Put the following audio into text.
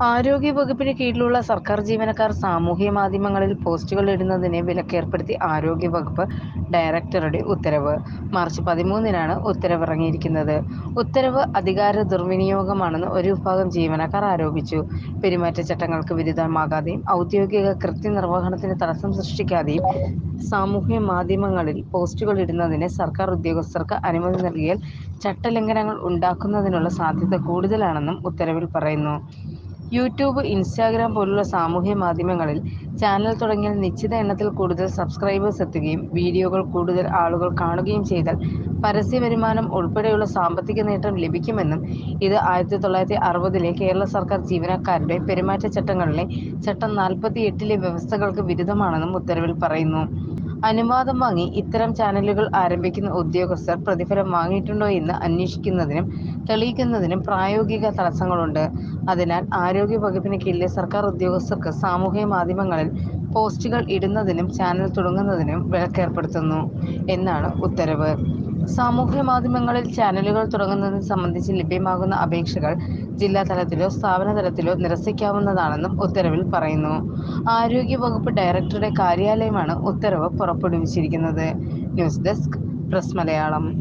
ആരോഗ്യ വകുപ്പിന് കീഴിലുള്ള സർക്കാർ ജീവനക്കാർ സാമൂഹ്യ മാധ്യമങ്ങളിൽ പോസ്റ്റുകൾ ഇടുന്നതിനെ വിലക്കേർപ്പെടുത്തി ആരോഗ്യ വകുപ്പ് ഡയറക്ടറുടെ ഉത്തരവ്. മാർച്ച് പതിമൂന്നിനാണ് ഉത്തരവ് ഇറങ്ങിയിരിക്കുന്നത് ഉത്തരവ് അധികാര ദുർവിനിയോഗമാണെന്ന് ഒരു വിഭാഗം ജീവനക്കാർ ആരോപിച്ചു. പെരുമാറ്റച്ചട്ടങ്ങൾക്ക് വിരുദ്ധമാകാതെയും ഔദ്യോഗിക കൃത്യനിർവഹണത്തിന് തടസ്സം സൃഷ്ടിക്കാതെയും സാമൂഹ്യ മാധ്യമങ്ങളിൽ പോസ്റ്റുകൾ ഇടുന്നതിന് സർക്കാർ ഉദ്യോഗസ്ഥർക്ക് അനുമതി നൽകിയാൽ ചട്ടലംഘനങ്ങൾ ഉണ്ടാക്കുന്നതിനുള്ള സാധ്യത കൂടുതലാണെന്നും ഉത്തരവിൽ പറയുന്നു. യൂട്യൂബ് ഇൻസ്റ്റാഗ്രാം പോലുള്ള സാമൂഹ്യ മാധ്യമങ്ങളിൽ ചാനൽ തുടങ്ങിയാൽ നിശ്ചിത എണ്ണത്തിൽ കൂടുതൽ സബ്സ്ക്രൈബേഴ്സ് എത്തുകയും വീഡിയോകൾ കൂടുതൽ ആളുകൾ കാണുകയും ചെയ്താൽ പരസ്യ വരുമാനം ഉൾപ്പെടെയുള്ള സാമ്പത്തിക നേട്ടം ലഭിക്കുമെന്നും ഇത് ആയിരത്തി തൊള്ളായിരത്തി അറുപതിലെ കേരള സർക്കാർ ജീവനക്കാരുടെ പെരുമാറ്റച്ചട്ടങ്ങളിലെ ചട്ടം നാൽപ്പത്തി എട്ടിലെ വ്യവസ്ഥകൾക്ക് വിരുദ്ധമാണെന്നും ഉത്തരവിൽ പറയുന്നു. അനുവാദം വാങ്ങി ഇത്തരം ചാനലുകൾ ആരംഭിക്കുന്ന ഉദ്യോഗസ്ഥർ പ്രതിഫലം വാങ്ങിയിട്ടുണ്ടോ എന്ന് അന്വേഷിക്കുന്നതിനും തെളിയിക്കുന്നതിനും പ്രായോഗിക തടസ്സങ്ങളുണ്ട്. അതിനാൽ ആരോഗ്യ വകുപ്പിന് കീഴിലെ സർക്കാർ ഉദ്യോഗസ്ഥർക്ക് സാമൂഹ്യ മാധ്യമങ്ങളിൽ പോസ്റ്റുകൾ ഇടുന്നതിനും ചാനൽ തുടങ്ങുന്നതിനും വിലക്കേർപ്പെടുത്തുന്നു എന്നാണ് ഉത്തരവ്. സാമൂഹ്യ മാധ്യമങ്ങളിൽ ചാനലുകൾ തുടങ്ങുന്നത് സംബന്ധിച്ച് ലഭ്യമാകുന്ന അപേക്ഷകൾ ജില്ലാ തലത്തിലോ സ്ഥാപന തലത്തിലോ നിരസിക്കാവുന്നതാണെന്നും ഉത്തരവിൽ പറയുന്നു. ആരോഗ്യ വകുപ്പ് ഡയറക്ടറുടെ കാര്യാലയമാണ് ഉത്തരവ് പുറപ്പെടുവിച്ചിരിക്കുന്നത്. News desk press Malayalam.